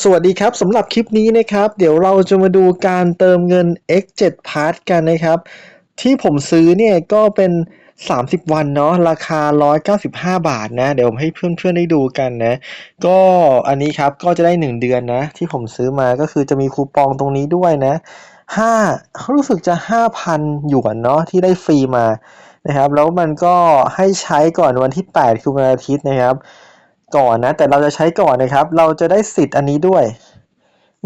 สวัสดีครับสำหรับคลิปนี้นะครับ เดี๋ยวเราจะมาดูการเติมเงิน X7 Pass กันนะครับ ที่ผมซื้อเนี่ยก็เป็น 30 วันเนาะราคา 195 บาทนะ เดี๋ยวผมให้เพื่อนๆได้ดูกันนะ ก็อันนี้ครับก็จะได้ 1 เดือนนะ ที่ผมซื้อมาก็คือจะมีคูปองตรงนี้ด้วยนะ5รู้สึกจะ 5,000 หยวนเนาะที่ได้ฟรีมานะครับ แล้วมันก็ให้ใช้ก่อนวันที่ 8 คือวันอาทิตย์นะครับ ก่อนนะ แต่เราจะใช้ก่อนนะครับ เราจะได้สิทธิ์อันนี้ด้วย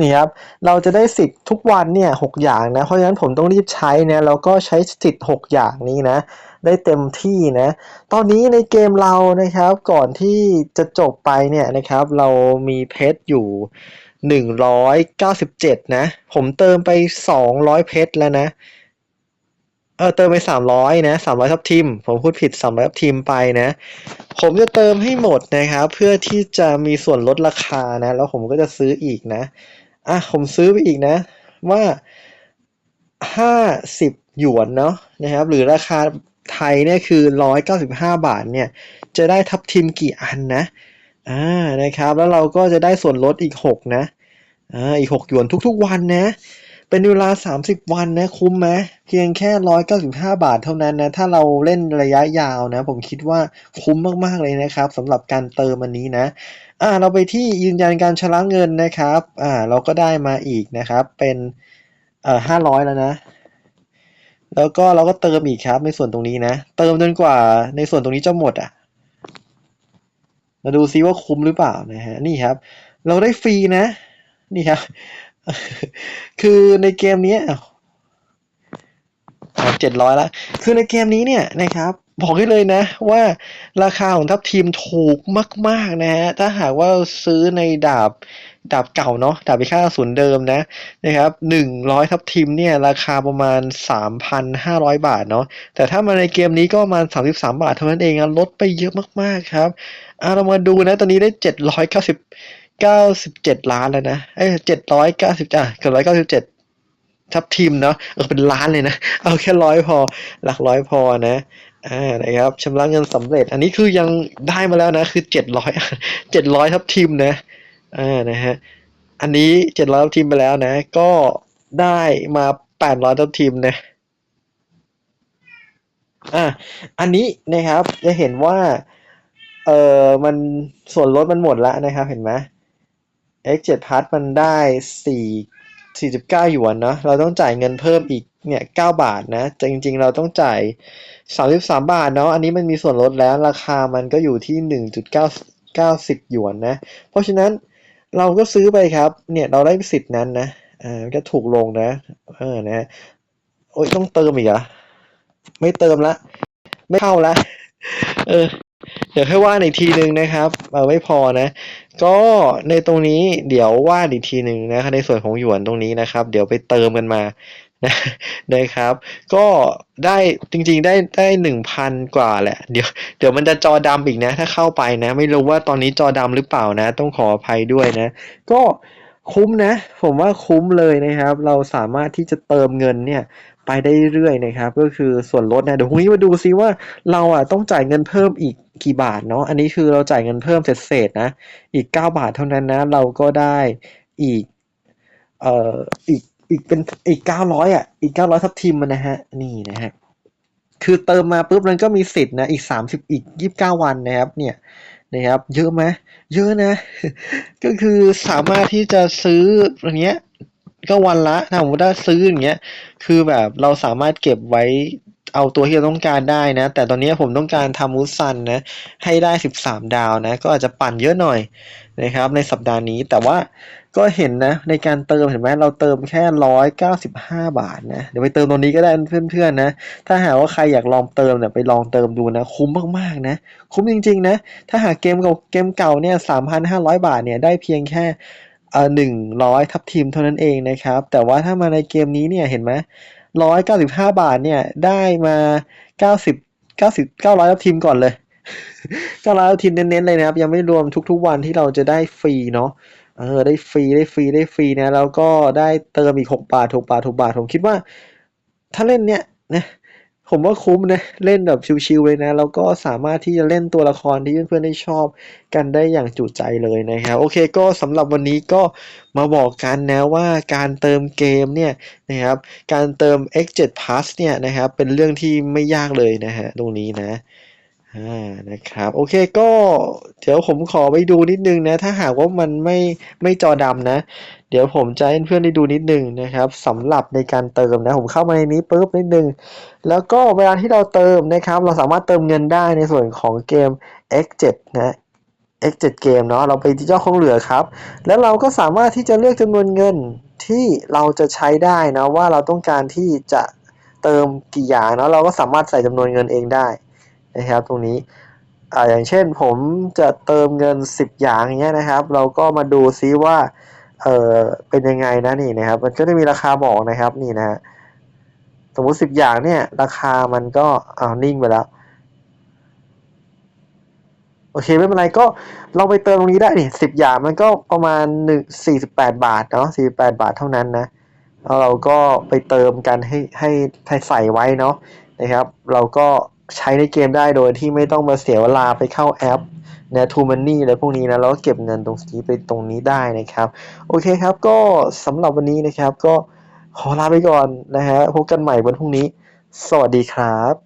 นี่ครับเราจะได้สิทธิ์ทุกวันเนี่ยหอย่างนะ เพราะฉะนั้นผมต้องรีบใช้นะแล้วก็ใช้สิทธิ์ 6 อย่างนี้นะ ได้เต็มที่นะ ตอนนี้ในเกมเรานะครับก่อนที่จะจบไปเนี่ยนะครับ เรามีเพชรอยู่ 197 นะ ผมเติมไป 200 เพชรแล้วนะ เออเติมไป300นะ300ทับทิม ผมพูดผิด300ทับทิมไปนะ ผมจะเติมให้หมดนะครับ เพื่อที่จะมีส่วนลดราคานะ แล้วผมก็จะซื้ออีกนะ อะผมซื้อไปอีกนะ ว่า50หยวนเนาะนะครับ หรือราคาไทยเนี่ยคือ195บห้าบาทเนี่ย จะได้ทับทิมกี่อันนะอ่านะครับ แล้วเราก็จะได้ส่วนลดอีก6นะอ่าอีก6หยวนทุกๆวันนะ เป็นเวลา 30 วันนะคุ้มไหมเพียงแค่ 195 บาทเท่านั้นนะ ถ้าเราเล่นระยะยาวนะ ผมคิดว่าคุ้มมากๆเลยนะครับสำหรับการเติมอันนี้นะอ่าเราไปที่ยืนยันการชำระเงินนะครับอ่าเราก็ได้มาอีกนะครับ เป็นเอ่อ500 แล้วนะ แล้วก็เราก็เติมอีกครับในส่วนตรงนี้นะ เติมจนกว่าในส่วนตรงนี้จะหมดอะมาดูซิว่าคุ้มหรือเปล่านะฮะนี่ครับ เราได้ฟรีนะนี่ครับ คือในเกมนี้เจ็ดร้อยละคือในเกมนี้เนี่ยนะครับ บอกให้เลยนะ ว่าราคาของทัพทีมถูกมาก ๆ นะฮะ ถ้าหากว่าซื้อในดาบดาบเก่าเนาะดาบพิฆาตอสูรเดิมนะนะครับหนึ่งร้อยทับทิมเนี่ยราคาประมาณสามพันห้าร้อยบาทเนาะแต่ถ้ามาในเกมนี้ก็ประมาณสามสิบสามบาทเท่านั้นเองลดไปเยอะมากๆครับอ่าเรามาดูนะตอนนี้ได้เจ็ดร้อยเก้าสิบ ก้าสิบเจ็ดล้านแล้วนะ เอ้เจ็ดร้อยเก้าสิบจ้ะเกือบร้อยเก้าสิบเจ็ดทับทีมเนาะเออเป็นล้านเลยนะ เอาแค่ร้อยพอ หลักร้อยพอนะ อ่า นะครับชำระเงินสำเร็จ อันนี้คือยังได้มาแล้วนะ คือเจ็ดร้อยเจ็ดร้อยทับทีมนะ อ่า นะฮะ อันนี้เจ็ดร้อยทับทีมไปแล้วนะ ก็ได้มาแปดร้อยทับทีมนะ อ่า อันนี้นะครับจะเห็นว่า เออมันส่วนลดมันหมดแล้วนะครับ เห็นไหม X7 Plus มันได้สี่49หยวนเนาะเราต้องจ่ายเงินเพิ่มอีกเนี่ย9บาทนะ จริง ๆ เราต้องจ่าย 33 บาทเนาะอันนี้มันมีส่วนลดแล้วราคามันก็อยู่ที่ 1.990หยวนนะ เพราะฉะนั้นเราก็ซื้อไปครับ เนี่ยเราได้สิทธิ์นั้นนะอ่าก็ถูกลงนะเออนะโอ้ยต้องเติมอีกเหรอไม่เติมละ ไม่เข้าละเออเดี๋ยวให้ว่าอีกทีหนึ่งนะครับเอาไม่พอนะ ก็ในตรงนี้เดี๋ยวว่าอีกทีหนึ่งนะครับในส่วนของหยวนตรงนี้นะครับ เดี๋ยวไปเติมกันมานะนะครับ ก็ได้จริงๆได้ได้หนึ่งพันกว่าแหละ เดี๋ยวเดี๋ยวมันจะจอดำอีกนะ ถ้าเข้าไปนะ ไม่รู้ว่าตอนนี้จอดำหรือเปล่านะ ต้องขออภัยด้วยนะ ก็คุ้มนะ ผมว่าคุ้มเลยนะครับ เราสามารถที่จะเติมเงินเนี่ย ไปได้เรื่อยๆนะครับ ก็คือส่วนลดนะเดี๋ยวพรุ่งนี้มาดูซิว่าเราอะต้องจ่ายเงินเพิ่มอีกกี่บาทเนาะอันนี้คือเราจ่ายเงินเพิ่มเศษๆนะ อีก 9 บาทเท่านั้นนะ เราก็ได้อีกเอ่ออีกอีกเป็นอีก 900อะอีก 900ทับทิมนนะฮะนี่นะฮะคือเติมมาปุ๊บมันก็มีสิทธิ์นะอีก 30 อีก 29 วันนะครับเนี่ยนะครับเยอะไหมเยอะนะ ก็คือสามารถที่จะซื้ออย่างเงี้ย ก็วันละถ้าผมได้ซื้ออย่างเงี้ยคือแบบเราสามารถเก็บไว้เอาตัวที่เราต้องการได้นะ แต่ตอนนี้ผมต้องการทำมูซันนะให้ได้ 13 ดาวนะ ก็อาจจะปั่นเยอะหน่อยนะครับ ในสัปดาห์นี้แต่ว่าก็เห็นนะ ในการเติมเห็นไหมเราเติมแค่ 195 บาทนะ เดี๋ยวไปเติมตรงนี้ก็ได้เพื่อนๆนะ ถ้าหากว่าใครอยากลองเติมเนี่ยไปลองเติมดูนะ คุ้มมากๆนะ คุ้มจริงๆนะ ถ้าหากเกมเก่าเกมเก่าเนี่ย 3,500 บาทเนี่ยได้เพียงแค่ อ่อหนึ่งร้อยทับทีมเท่านั้นเองนะครับ แต่ว่าถ้ามาในเกมนี้เนี่ยเห็นไหมร้อยเก้าสิบห้าบาทเนี่ยได้มาเก้าสิบเก้าสิบเก้าร้อยทับทีมก่อนเลยเก้าร้อยทับทีมเน้นๆเลยนะครับ ยังไม่รวมทุกๆวันที่เราจะได้ฟรีเนาะเออได้ฟรีได้ฟรีได้ฟรีนะแล้วก็ได้เติมอีกหกบาทหกบาทหกบาทผมคิดว่า ถ้าเล่นเนี่ยนะ ผมว่าคุ้มนะ เล่นแบบชิวๆเลยนะ แล้วก็สามารถที่จะเล่นตัวละครที่เพื่อนๆได้ชอบกันได้อย่างจุใจเลยนะครับโอเคก็สำหรับวันนี้ก็มาบอกกันนะว่าการเติมเกมเนี่ยนะครับการเติม X7 Plus เนี่ยนะครับเป็นเรื่องที่ไม่ยากเลยนะฮะตรงนี้นะ อ่านะครับ โอเคก็เดี๋ยวผมขอไปดูนิดนึงนะ ถ้าหากว่ามันไม่ไม่จอดำนะ เดี๋ยวผมจะให้เพื่อนได้ดูนิดนึงนะครับสำหรับในการเติมนะ ผมเข้ามาในนี้ปุ๊บนิดนึง แล้วก็เวลาที่เราเติมนะครับ เราสามารถเติมเงินได้ในส่วนของเกม X7 นะ X7 เกมเนาะเราไปที่เจ้าของเหลือครับ แล้วเราก็สามารถที่จะเลือกจำนวนเงินที่เราจะใช้ได้นะว่าเราต้องการที่จะเติมกี่อย่างเนาะเราก็สามารถใส่จำนวนเงินเองได้ นะครับตรงนี้อ่าอย่างเช่นผมจะเติมเงิน 10อย่างอย่างเงี้ยนะครับ เราก็มาดูซิว่าเออเป็นยังไงนะนี่นะครับ มันก็จะมีราคาบอกนะครับนี่นะฮะสมมุติ 10 อย่างเนี่ย ราคามันก็อ้าวนิ่งไปแล้วโอเคไม่เป็นไรก็เราไปเติมตรงนี้ได้นี่สิบอย่างมันก็ประมาณหนึ่งสี่สิบแปดบาทเนาะสี่สิบแปดบาทเท่านั้นนะแล้วเราก็ไปเติมกันให้ให้ใส่ไว้เนาะนะครับ เราก็ ใช้ในเกมได้โดยที่ไม่ต้องมาเสียเวลาไปเข้าแอปนะทูมันนี่อะไรพวกนี้นะแล้วก็เก็บเงินตรงนี้ไปตรงนี้ได้นะครับ โอเคครับก็สำหรับวันนี้นะครับ ก็ขอลาไปก่อนนะฮะพบกันใหม่วันพรุ่งนี้ สวัสดีครับ